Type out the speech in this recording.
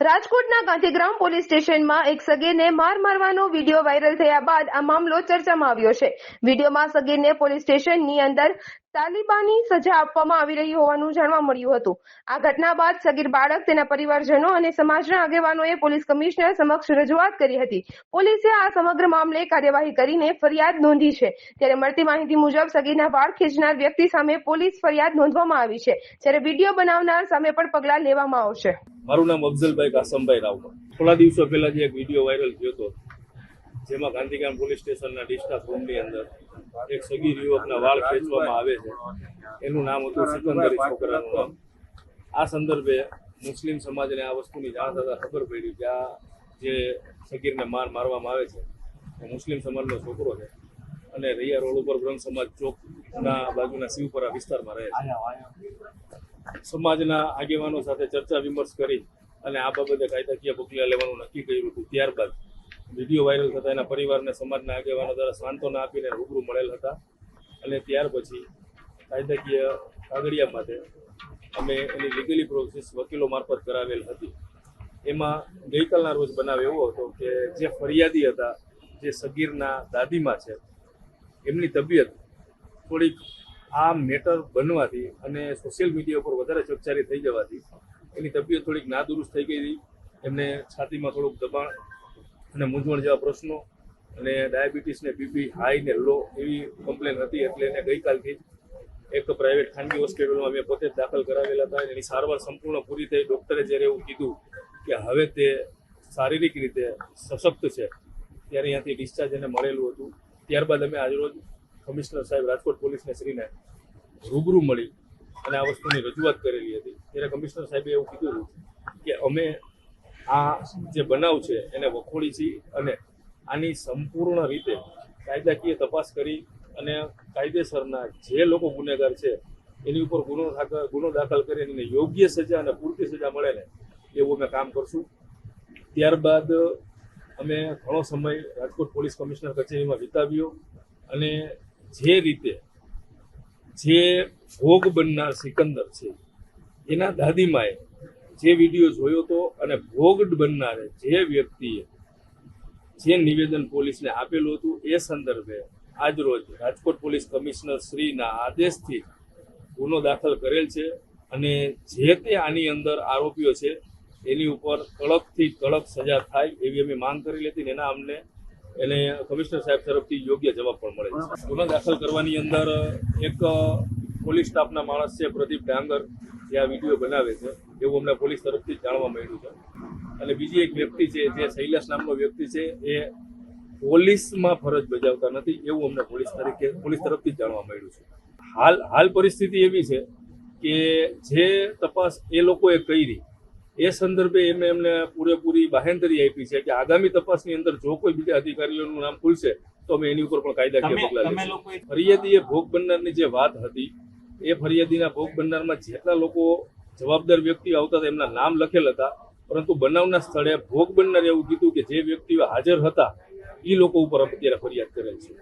રાજકોટના ગાંધીગ્રામ પોલીસ સ્ટેશનમાં એક સગીરને માર મારવાનો વીડિયો વાયરલ થયા બાદ આ મામલો ચર્ચામાં આવ્યો છે. વિડીયોમાં સગીરને પોલીસ સ્ટેશનની અંદર તાલિબાની સજા આપવામાં આવી રહી હોવાનું જાણવા મળ્યું હતું. આ ઘટના બાદ સગીર બાળક, તેના પરિવારજનો અને સમાજના આગેવાનોએ પોલીસ કમિશનર સમક્ષ રજૂઆત કરી હતી. પોલીસે આ સમગ્ર મામલે કાર્યવાહી કરીને ફરિયાદ નોંધી છે. ત્યારે મળતી માહિતી મુજબ સગીરના વાળ ખેંચનાર વ્યક્તિ સામે પોલીસ ફરિયાદ નોંધવામાં આવી છે. જ્યારે વીડિયો બનાવનાર સામે પણ પગલાં લેવામાં આવશે. મારું નામ અફઝલભાઈ કાસમભાઈ રાવમાં થોડા દિવસો પહેલા જે એક વીડિયો વાયરલ થયો હતો, જેમાં ગાંધીગ્રામ પોલીસ સ્ટેશનના ડિસ્ટાફ રૂમની અંદર એક સગીર યુવકના વાળ ખેંચવામાં આવે છે. એનું નામ હતું સિકંદરી છોકરાનું નામ. આ સંદર્ભે મુસ્લિમ સમાજને આ વસ્તુની જાણ થતાં ખબર પડી કે આ જે સગીરને માર મારવામાં આવે છે, એ મુસ્લિમ સમાજનો છોકરો છે. અને રૈયા રોડ ઉપર બ્રહ્મ સમાજ ચોકના બાજુના શિવપરા વિસ્તારમાં રહે છે. સમાજના આગેવાનો સાથે ચર્ચા વિમર્શ કરી અને આ બાબતે કાયદાકીય પગલાં લેવાનું નક્કી કર્યું હતું. ત્યારબાદ વીડિયો વાયરલ થતા એના પરિવારને સમાજના આગેવાનો દ્વારા સાંત્વના આપીને રૂબરૂ મળેલ હતા. અને ત્યાર પછી કાયદાકીય કાગળિયા માટે અમે એની લીગલી પ્રોસેસ વકીલો મારફત કરાવેલ હતી. એમાં ગઈકાલના રોજ બનાવ એવો હતો કે જે ફરિયાદી હતા, જે સગીરના દાદીમાં છે, એમની તબિયત થોડીક આ મેટર બનવાથી અને સોશિયલ મીડિયા ઉપર વધારે ચર્ચારી થઈ જવાથી એની તબિયત થોડીક નાદુરુસ્ત થઈ ગઈ હતી. એમને છાતીમાં થોડુંક દબાણ અને મૂંઝવણ જેવા પ્રશ્નો અને ડાયાબિટીસ ને બીપી હાઈ ને લો એવી કમ્પ્લેન હતી એટલે એને ગઈકાલથી એક પ્રાઇવેટ ખાનગી હોસ્પિટલમાં મેં પોતે જ દાખલ કરાવેલા હતા એની સારવાર સંપૂર્ણ પૂરી થઈ. ડૉક્ટરે જ્યારે એવું કીધું કે હવે તે શારીરિક રીતે સશક્ત છે, ત્યારે અહીંયાથી ડિસ્ચાર્જ એને મળેલું હતું. ત્યારબાદ અમે આજરોજ કમિશનર સાહેબ રાજકોટ પોલીસને શ્રીને રૂબરૂ મળી અને આ વસ્તુની રજૂઆત કરેલી હતી. ત્યારે કમિશનર સાહેબે એવું કીધું હતું કે અમે આ જે બનાવ છે એને વખોડી છીએ અને આની સંપૂર્ણ રીતે કાયદાકીય તપાસ કરી અને કાયદેસરના જે લોકો ગુનેગાર છે, એની ઉપર ગુનો ગુનો દાખલ કરીને એને યોગ્ય સજા અને પૂરતી સજા મળે ને એવું અમે કામ કરશું. ત્યારબાદ અમે ઘણો સમય રાજકોટ પોલીસ કમિશનર કચેરીમાં વિતાવ્યો અને જે રીતે જે ભોગ બનનાર સિકંદર છે, એના દાદીમાએ જે વીડિયો જોયો હતો અને ભોગ બનનારે જે વ્યક્તિએ જે નિવેદન પોલીસને આપેલું હતું, એ સંદર્ભે આજરોજ રાજકોટ પોલીસ કમિશનર શ્રીના આદેશથી ગુનો દાખલ કરેલ છે અને જે તે આની અંદર આરોપીઓ છે, એની ઉપર કડકથી કડક સજા થાય એવી અમે માંગ કરેલી હતી એના અમને એને કમિશનર સાહેબ તરફથી યોગ્ય જવાબ પણ મળે છે. ગુનો દાખલ કરવાની અંદર એક પોલીસ સ્ટાફના માણસ છે પ્રદીપ ડાંગર, જે આ વીડિયો બનાવે છે, એવું અમને પોલીસ તરફથી જાણવા મળ્યું છે. અને બીજી એક વ્યક્તિ છે, જે શૈલાસ નામનો વ્યક્તિ છે, એ પોલીસમાં ફરજ બજાવતા નથી, એવું અમને પોલીસ તરીકે, પોલીસ તરફથી જાણવા મળ્યું છે. હાલ હાલ પરિસ્થિતિ એવી છે કે જે તપાસ એ લોકોએ કરી એ સંદર્ભે એમને એમને પૂરેપૂરી બાહેંધરી આપી છે કે આગામી તપાસની અંદર જો કોઈ બીજા અધિકારીઓનું નામ ખુલશે તો અમે એની ઉપર પણ કાયદાકીય પગલાં લઈશું લોકોએ ફરિયાદી એ ભોગ બનનારની જે વાત હતી એ ફરિયાદીના ભોગ બનનારમાં જેટલા લોકો જવાબદાર વ્યક્તિઓ આવતા હતા એમના નામ લખેલ હતા પરંતુ બનાવના સ્થળે ભોગ બનનાર એવું કીધું કે જે વ્યક્તિઓ હાજર હતા એ લોકો ઉપર અત્યારે ફરિયાદ કરેલ છે.